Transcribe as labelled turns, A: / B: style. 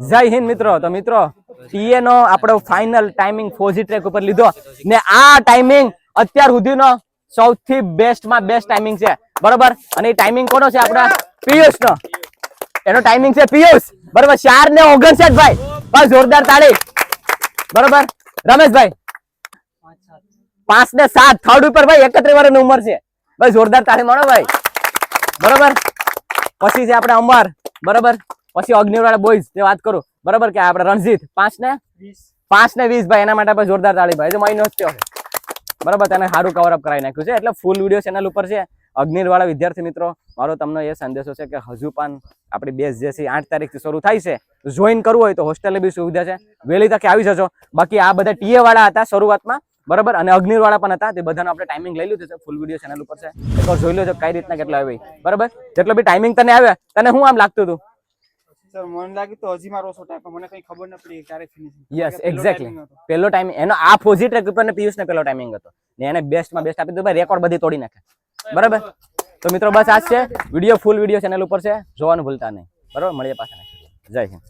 A: જય હિન્દ મિત્રો. તો મિત્રો ટીએ નો આપણો ફાઇનલ ટાઈમિંગ ફોજી ટ્રેક ઉપર લીધો ને આ ટાઈમિંગ અત્યાર સુધીનો સૌથી બેસ્ટમાં બેસ્ટ ટાઈમિંગ છે. બરોબર? અને એ ટાઈમિંગ કોનો છે આપણા? પિયુષ નો એનો ટાઈમિંગ છે પિયુષ. બરોબર? ચાર ને ઓગણસાઠ ભાઈ. બસ જોરદાર તાળી. બરોબર? રમેશભાઈ. પાંચ ને સાત. થર્ડ ઉપર ભાઈ એકત્રીસ વર્ષની ઉંમર છે. ભાઈ જોરદાર તાળી માણો ભાઈ. બરોબર? પછી છે આપણે અમર. બરોબર? પછી અગ્નિવાળા બોયઝ તે વાત કરું. બરોબર કે આપણે રણજીત પાંચ ને? પાંચ ને વીસ ભાઈ એના માટે જોરદાર તાળી ભાઈ. જો મહિનો બરાબર થયો. તેને સારું કવર અપ કરાવી નાખ્યું છે. એટલે ફૂલ વીડિયો ચેનલ ઉપર છે. અગ્નિવાળા વિદ્યાર્થી મિત્રો મારો તમને એ સંદેશો છે કે હજુ પણ આપણી બેસ જે છે આઠ તારીખથી શરૂ થાય છે. જોઈન કરવું હોય તો હોસ્ટેલની બી સુવિધા છે. વહેલી તકે આવી જજો. બાકી આ બધા ટીએવાળા હતા શરૂઆતમાં. બરોબર અને અગ્નિરવાળા પણ હતા. તે બધાનો આપણે ટાઈમિંગ લઈ લીધું છે. ફૂલ વીડિયો ચેનલ ઉપર છે. એકવાર જોઈ લેજો કઈ રીતના કેટલા આવે બરોબર જેટલો બી ટાઈમિંગ તને આવે તને હું આમ લાગતું હતું?
B: સર મને લાગ્યું તો હજી મારો ઓછો ટાઈમ મને કઈ ખબર ન પડી ક્યારે ફિનિશિંગ
A: યસ એક્ઝેક્ટલી પેલો ટાઈમ એનો આ ફોજી ટ્રેક ઉપર ને પિયુષ ને પેલો ટાઈમિંગ હતો. ને એને બેસ્ટમાં બેસ્ટ આપી દીધો. ભાઈ રેકોર્ડ બધી તોડી નાખે. બરાબર? તો મિત્રો બસ આ છે. વીડિયો ફૂલ વીડિયો ચેનલ ઉપર છે. જોવાનું ભૂલતા નહીં. બરાબર? મળીએ પાછા જય હિન્દ.